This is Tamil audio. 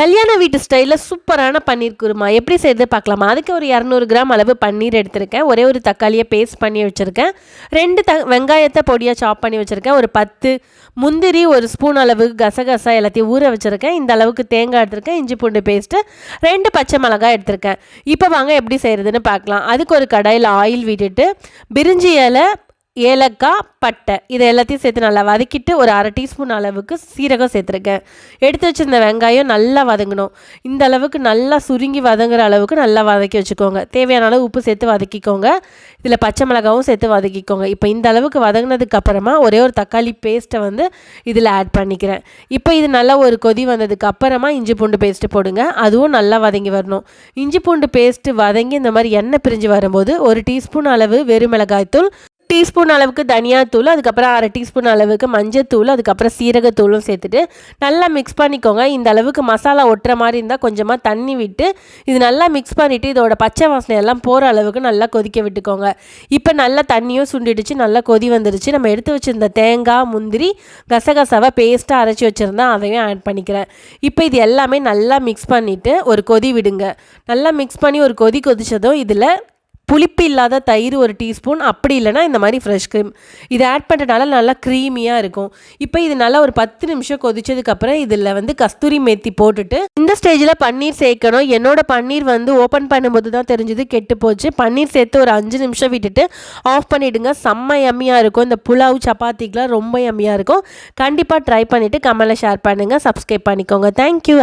கல்யாண வீட்டு ஸ்டைலில் சூப்பரான பன்னீர் குருமா. எப்படி செய்கிறது பார்க்கலாமா? அதுக்கு ஒரு இரநூறு கிராம் அளவு பன்னீர் எடுத்திருக்கேன். ஒரே ஒரு தக்காளியை பேஸ்ட் பண்ணி வச்சுருக்கேன். ரெண்டு த வெங்காயத்தை பொடியாக சாப் பண்ணி வச்சுருக்கேன். ஒரு பத்து. முந்திரி ஒரு ஸ்பூன் அளவு கசகசா எல்லாத்தையும் ஊற வச்சுருக்கேன். இந்த அளவுக்கு தேங்காய் எடுத்திருக்கேன். இஞ்சி பூண்டு பேஸ்ட்டு ரெண்டு பச்சை மிளகாய் எடுத்திருக்கேன். இப்போ வாங்க எப்படி செய்கிறதுன்னு பார்க்கலாம். அதுக்கு ஒரு கடாயில் ஆயில் விட்டுட்டு பிரிஞ்சி இலை ஏலக்காய் பட்டை. இதை எல்லாத்தையும் சேர்த்து நல்லா வதக்கிட்டு ஒரு அரை டீஸ்பூன் அளவுக்கு சீரகம் சேர்த்துருக்கேன். எடுத்து வச்சிருந்த வெங்காயம் நல்லா வதங்கணும். இந்த அளவுக்கு நல்லா சுருங்கி வதங்குற அளவுக்கு நல்லா வதக்கி வச்சுக்கோங்க. தேவையான அளவு உப்பு சேர்த்து வதக்கிக்கோங்க. இதில் பச்சை மிளகாவும் சேர்த்து வதக்கிக்கோங்க. இப்போ இந்த அளவுக்கு வதங்கினதுக்கு அப்புறமா ஒரே ஒரு தக்காளி பேஸ்ட்டை வந்து இதில் ஆட் பண்ணிக்கிறேன். இப்போ இது நல்லா ஒரு கொதி வந்ததுக்கு அப்புறமா இஞ்சி பூண்டு பேஸ்ட்டு போடுங்க. அதுவும் நல்லா வதங்கி வரணும். இஞ்சி பூண்டு பேஸ்ட்டு வதங்கி இந்த மாதிரி எண்ணெய் பிரிஞ்சு வரும்போது ஒரு டீஸ்பூன் அளவு வெறுமிளகாய்த்தூள் டீஸ்பூன் அளவுக்கு தனியாத்தூள் அதுக்கப்புறம் அரை டீஸ்பூன் அளவுக்கு மஞ்சத்தூள் அதுக்கப்புறம் சீரகத்தூளும் சேர்த்துட்டு நல்லா மிக்ஸ் பண்ணிக்கோங்க. இந்த அளவுக்கு மசாலா ஒட்டுற மாதிரி இருந்தால் கொஞ்சமாக தண்ணி விட்டு இது நல்லா மிக்ஸ் பண்ணிவிட்டு இதோட பச்சை வாசனை எல்லாம் போகிற அளவுக்கு நல்லா கொதிக்க விட்டுக்கோங்க. இப்போ நல்லா தண்ணியும் சுண்டிடுச்சு நல்லா கொதி வந்துருச்சு. நம்ம எடுத்து வச்சுருந்த தேங்காய் முந்திரி கசகசாவை பேஸ்ட்டாக அரைச்சி வச்சுருந்தா அதையும் ஆட் பண்ணிக்கிறேன். இப்போ இது எல்லாமே நல்லா மிக்ஸ் பண்ணிவிட்டு ஒரு கொதி விடுங்க. நல்லா மிக்ஸ் பண்ணி ஒரு கொதி கொதிச்சதும் இதில் புளிப்பு இல்லாத தயிர் ஒரு டீஸ்பூன் அப்படி இல்லைனா இந்த மாதிரி ஃப்ரெஷ் க்ரீம் இதை ஆட் பண்ணுறதுனால நல்லா க்ரீமியாக இருக்கும். இப்போ இது நல்லா ஒரு பத்து நிமிஷம் கொதிச்சதுக்கப்புறம் இதில் வந்து கஸ்தூரி மேத்தி போட்டுட்டு இந்த ஸ்டேஜில் பன்னீர் சேர்க்கணும். என்னோட பன்னீர் வந்து ஓப்பன் பண்ணும்போது தான் தெரிஞ்சது கெட்டு போச்சு. பன்னீர் சேர்த்து ஒரு அஞ்சு நிமிஷம் விட்டுட்டு ஆஃப் பண்ணிவிடுங்க செம்ம எம்மியாக இருக்கும். இந்த புலாவ் சப்பாத்திக்கெலாம் ரொம்ப எம்மியாக இருக்கும். கண்டிப்பாக ட்ரை பண்ணிவிட்டு கமெண்டில் ஷேர் பண்ணுங்கள் சப்ஸ்கிரைப் பண்ணிக்கோங்க. தேங்க்யூ